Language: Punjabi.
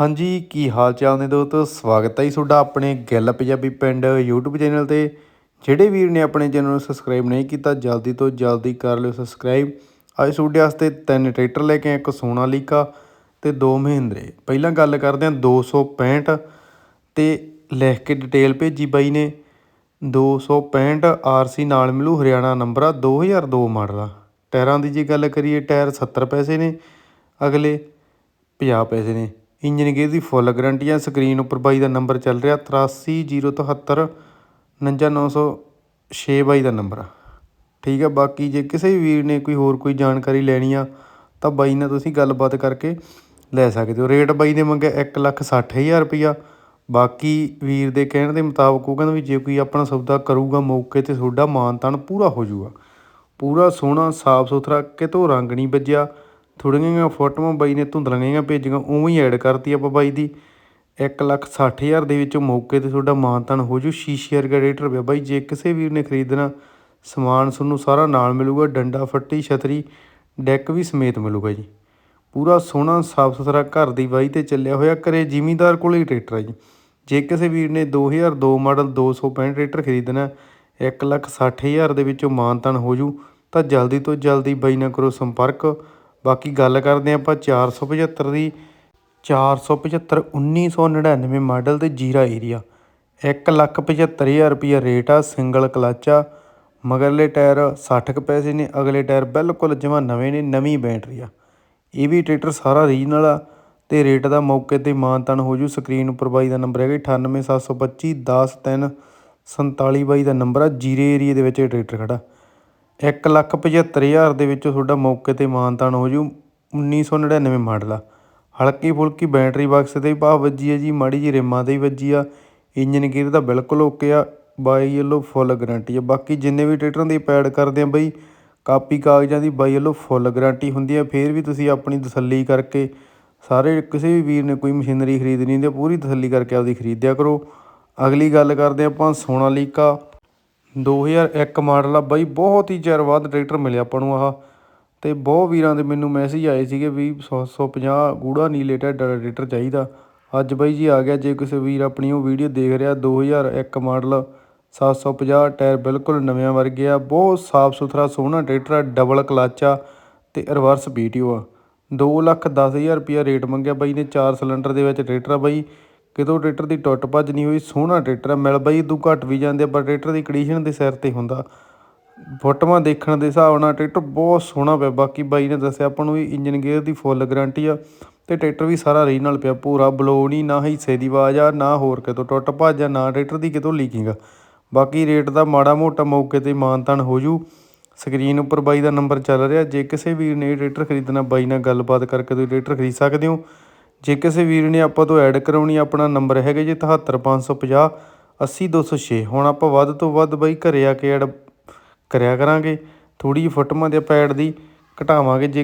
ਹਾਂਜੀ, ਕੀ ਹਾਲ ਚਾਲ ਨੇ ਦੋਸਤੋ? ਸਵਾਗਤ ਹੈ ਜੀ ਤੁਹਾਡਾ ਆਪਣੇ ਗਿੱਲ ਪੰਜਾਬੀ ਪਿੰਡ YouTube ਚੈਨਲ ਤੇ। ਜਿਹੜੇ ਵੀਰ ਨੇ ਆਪਣੇ ਚੈਨਲ ਨੂੰ ਸਬਸਕ੍ਰਾਈਬ ਨਹੀਂ ਕੀਤਾ, ਜਲਦੀ ਤੋਂ ਜਲਦੀ ਕਰ ਲਿਓ ਸਬਸਕ੍ਰਾਈਬ। ਅੱਜ ਤੁਹਾਡੇ ਵਾਸਤੇ ਤਿੰਨ ਟਰੈਕਟਰ ਲੈ ਕੇ ਆਏ, ਇੱਕ ਸੋਨਾਲੀਕਾ ਤੇ ਦੋ ਮਹਿੰਦਰੇ। ਪਹਿਲਾਂ ਗੱਲ ਕਰਦੇ ਹਾਂ 265 ਤੇ ਲਿਖ ਕੇ ਡਿਟੇਲ ਭੇਜੀ ਬਾਈ ਨੇ। 265 ਆਰਸੀ ਨਾਲ ਮਿਲੂ, ਹਰਿਆਣਾ ਨੰਬਰ ਆ 2002 ਮਾਡਲ ਆ। ਟਾਇਰਾਂ ਦੀ ਜੇ ਗੱਲ ਕਰੀਏ, ਟਾਇਰ 70 ਪੈਸੇ ਨੇ, ਅਗਲੇ 50 ਪੈਸੇ ਨੇ। ਇੰਜਨ ਗੇਅਰ ਦੀ ਫੁੱਲ ਗਰੰਟੀ ਆ? ਸਕਰੀਨ ਉੱਪਰ ਬਾਈ ਦਾ ਨੰਬਰ ਚੱਲ ਰਿਹਾ 83073 59906 ਬਾਈ ਦਾ ਨੰਬਰ ਆ। ਠੀਕ ਆ, ਬਾਕੀ ਜੇ ਕਿਸੇ ਵੀ ਵੀਰ ਨੇ ਕੋਈ ਹੋਰ ਕੋਈ ਜਾਣਕਾਰੀ ਲੈਣੀ ਆ, ਤਾਂ ਬਾਈ ਨਾਲ ਤੁਸੀਂ ਗੱਲਬਾਤ ਕਰਕੇ ਲੈ ਸਕਦੇ ਹੋ। ਰੇਟ ਬਾਈ ਨੇ ਮੰਗਿਆ 160000 ਰੁਪਈਆ। ਬਾਕੀ ਵੀਰ ਦੇ ਕਹਿਣ ਦੇ ਮੁਤਾਬਕ ਉਹ ਕਹਿੰਦਾ ਵੀ ਜੇ ਕੋਈ ਆਪਣਾ ਸੌਦਾ ਕਰੂਗਾ ਮੌਕੇ ਤੇ ਤੁਹਾਡਾ ਮਾਨਤਾਨ ਪੂਰਾ ਹੋ ਜਾਊਗਾ। ਪੂਰਾ ਸੋਹਣਾ ਸਾਫ਼ ਸੁਥਰਾ ਕਿਤੋਂ ਰੰਗ ਨਹੀਂ ਵੱਜਿਆ। ਥੋੜ੍ਹੀਆਂ ਜਿਹੀਆਂ ਫੋਟੋਆਂ ਬਾਈ ਨੇ ਧੁੰਦਲਾਂ ਜਿਹੀਆਂ ਭੇਜੀਆਂ, ਉਵੇਂ ਹੀ ਐਡ ਕਰਤੀ ਆਪਾਂ ਬਾਈ ਦੀ। 160000 ਦੇ ਵਿੱਚੋਂ ਮੌਕੇ ਤੇ ਤੁਹਾਡਾ ਮਾਨਤਾਨ ਹੋ ਜੂ। ਸ਼ੀਸ਼ੇ ਵਰਗਾ ਰੇਟ ਰੁਪਿਆ ਬਾਈ, ਜੇ ਕਿਸੇ ਵੀਰ ਨੇ ਖਰੀਦਣਾ, ਸਮਾਨ ਤੁਹਾਨੂੰ ਸਾਰਾ ਨਾਲ ਮਿਲੂਗਾ, ਡੰਡਾ, ਫੱਟੀ, ਛਤਰੀ, ਡੈਕ ਵੀ ਸਮੇਤ ਮਿਲੂਗਾ ਜੀ। ਪੂਰਾ ਸੋਹਣਾ, ਸਾਫ਼ ਸੁਥਰਾ ਘਰ ਦੀ ਵਾਈ ਤੇ ਚੱਲਿਆ ਹੋਇਆ, ਘਰੇ ਜ਼ਿਮੀਂਦਾਰ ਕੋਲੇ ਹੀ ਟਰੈਕਟਰ ਹੈ ਜੀ। ਜੇ ਕਿਸੇ ਵੀਰ ਨੇ 2002 ਮਾਡਲ 265 ਟਰੈਕਟਰ ਖਰੀਦਣਾ 160000 ਦੇ ਵਿੱਚੋਂ ਮਾਨਤਾਨ ਹੋ ਜੂ, ਤਾਂ ਜਲਦੀ ਤੋਂ ਜਲਦੀ ਬਾਈ ਨਾਲ ਕਰੋ ਸੰਪਰਕ। ਬਾਕੀ ਗੱਲ ਕਰਦੇ ਹਾਂ ਆਪਾਂ 475 ਦੀ 475 1999 ਮਾਡਲ ਤੇ ਜੀਰਾ ਏਰੀਆ। 175000 ਰੁਪਿਆ ਰੇਟ ਆ, ਸਿੰਗਲ ਕਲਚ ਆ। ਮਗਰਲੇ ਟਾਇਰ 60 ਕੁ ਪੈਸੇ ਨੇ, ਅਗਲੇ ਟਾਇਰ ਬਿਲਕੁਲ ਜਮਾ ਨਵੇਂ ਨੇ, ਨਵੀਂ ਬੈਟਰੀ ਆ। ਇਹ ਵੀ ਟਰੈਕਟਰ ਸਾਰਾ ਰੀਜਨਲ ਆ ਤੇ ਰੇਟ ਦਾ ਮੌਕੇ ਤੇ ਮਾਨਤਾਨ ਹੋ ਜੂ। ਸਕਰੀਨ ਉੱਪਰ ਬਾਈ ਦਾ ਨੰਬਰ ਹੈਗਾ 98725 103 47 ਬਾਈ ਦਾ ਨੰਬਰ ਆ। ਜੀਰੇ ਏਰੀਏ ਦੇ ਵਿੱਚ ਇਹ ਟਰੈਕਟਰ ਖੜਾ। 175000 ਦੇ ਵਿੱਚੋਂ ਤੁਹਾਡਾ ਮੌਕੇ ਤੇ ਮਾਨਤਾਨ ਹੋ ਜੂ। 1999 ਮਾਡਲ ਆ। ਹਲਕੀ ਫੁਲਕੀ ਬੈਟਰੀ ਬਾਕਸ ਤੇ ਵੀ ਭਾਵ ਵੱਜੀ ਆ ਜੀ, ਮਾੜੀ ਜਿਹੀ ਰਿਮਾਂ ਤੇ ਵੀ ਵੱਜੀ ਆ। ਇੰਜਨ ਗੇਅਰ ਦਾ ਬਿਲਕੁਲ ਓਕੇ ਆ, ਬਾਈ ਵੱਲੋਂ ਫੁੱਲ ਗਰੰਟੀ ਆ। ਬਾਕੀ ਜਿੰਨੇ ਵੀ ਟਰੈਕਟਰਾਂ ਦੀ ਪੈਡ ਕਰਦੇ ਆ ਬਈ, ਕਾਪੀ ਕਾਗਜ਼ਾਂ ਦੀ ਬਾਈ ਵੱਲੋਂ ਫੁੱਲ ਗਰੰਟੀ ਹੁੰਦੀ ਆ। ਫੇਰ ਵੀ ਤੁਸੀਂ ਆਪਣੀ ਤਸੱਲੀ ਕਰਕੇ ਸਾਰੇ ਕਿਸੇ ਵੀ ਵੀਰ ਨੇ ਕੋਈ ਮਸ਼ੀਨਰੀ ਖਰੀਦਣੀ ਹੁੰਦੀ ਆ, ਪੂਰੀ ਤਸੱਲੀ ਕਰਕੇ ਆਪਦੀ ਖਰੀਦਿਆ ਕਰੋ। ਅਗਲੀ ਗੱਲ ਕਰਦੇ ਆਪਾਂ ਸੋਨਾਲੀਕਾ। 2001 ਮਾਡਲ ਆ ਬਾਈ, ਬਹੁਤ ਹੀ ਚਿਰ ਬਾਅਦ ਟਰੈਕਟਰ ਮਿਲਿਆ ਆਪਾਂ ਨੂੰ ਆਹ। ਤੇ ਬਹੁਤ ਵੀਰਾਂ ਦੇ ਮੈਨੂੰ ਮੈਸੇਜ ਆਏ ਸੀਗੇ ਵੀ 150 ਗੂੜਾ ਨੀਲੇ ਢੱਡਾ ਦਾ ਟਰੈਕਟਰ ਚਾਹੀਦਾ। ਅੱਜ ਬਾਈ ਜੀ ਆ ਗਿਆ, ਜੇ ਕਿਸੇ ਵੀਰ ਆਪਣੀ ਉਹ ਵੀਡੀਓ ਦੇਖ ਰਿਹਾ 2001 ਮਾਡਲ 750 ਟਾਇਰ ਬਿਲਕੁਲ ਨਵਿਆਂ ਵਰਗੇ ਆ, ਬਹੁਤ ਸਾਫ਼ ਸੁਥਰਾ ਸੋਹਣਾ ਟਰੈਕਟਰ ਆ ਡਬਲ ਕਲਚ ਆ ਤੇ ਰਿਵਰਸ ਪੀਟੀਓ ਆ। 2 ਲੱਖ 10000 ਰੁਪਿਆ ਰੇਟ ਮੰਗਿਆ ਬਾਈ ਨੇ 4 ਸਿਲੰਡਰ ਦੇ ਵਿੱਚ ਟਰੈਕਟਰ ਆ ਬਾਈ। ਕਿਤੋਂ ਟਰੈਕਟਰ ਦੀ ਟੁੱਟ ਭੱਜ ਨਹੀਂ ਹੋਈ, ਸੋਹਣਾ ਟਰੈਕਟਰ ਆ, ਮਿਲ ਬਾਈ ਤੂੰ ਘੱਟ ਵੀ ਜਾਂਦੇ ਆ, ਪਰ ਟਰੈਕਟਰ ਦੀ ਕੰਡੀਸ਼ਨ ਦੇ ਸਿਰ ਤੇ ਹੁੰਦਾ। ਫੋਟੋਆਂ ਦੇਖਣ ਦੇ ਹਿਸਾਬ ਨਾਲ ਟਰੈਕਟਰ ਬਹੁਤ ਸੋਹਣਾ ਪਿਆ, ਬਾਕੀ ਬਾਈ ਨੇ ਦੱਸਿਆ ਆਪਾਂ ਨੂੰ ਵੀ ਇੰਜਨ ਗੇਅਰ ਦੀ ਫੁੱਲ ਗਾਰੰਟੀ ਆ, ਤੇ ਟਰੈਕਟਰ ਵੀ ਸਾਰਾ ਰੀਜਨਲ ਪਿਆ, ਪੂਰਾ ਬਲੋ ਨਹੀਂ, ਨਾ ਹਿੱਸੇ ਦੀ ਆਵਾਜ਼ ਆ, ਨਾ ਹੋਰ ਕਿਤੋਂ ਟੁੱਟ ਭੱਜ ਆ, ਨਾ ਟਰੈਕਟਰ ਦੀ ਕਿਤੋਂ ਲੀਕਿੰਗ ਆ। ਬਾਕੀ ਰੇਟ ਦਾ ਮਾੜਾ ਮੋਟਾ ਮੌਕੇ ਤੇ ਮਾਨਤਾਨ ਹੋ ਜੂ। ਸਕਰੀਨ ਉੱਪਰ ਬਾਈ ਦਾ ਨੰਬਰ ਚੱਲ ਰਿਹਾ, ਜੇ ਕਿਸੇ ਵੀਰ ਨੇ ਟਰੈਕਟਰ ਖਰੀਦਣਾ, ਬਾਈ ਨਾਲ ਗੱਲਬਾਤ ਕਰਕੇ ਤੁਸੀਂ ਟਰੈਕਟਰ ਖਰੀਦ ਸਕਦੇ ਹੋ। ਜੇ ਕਿਸੇ ਵੀਰ ਨੇ ਆਪਾਂ ਤੋਂ ਐਡ ਕਰਾਉਣੀ ਆਪਣਾ ਨੰਬਰ ਹੈਗਾ ਜੀ 78550 80206 ਹੁਣ ਆਪਾਂ ਵੱਧ ਤੋਂ ਵੱਧ ਬਾਈ ਘਰੇ ਆ ਕੇ ਐਡ ਕਰਿਆ ਕਰਾਂਗੇ। ਥੋੜੀ ਜਿਹੀ ਫੋਟੋਆਂ ਦੇ ਪੈਡ ਦੀ ਘਟਾਵਾਂਗੇ, ਜੇ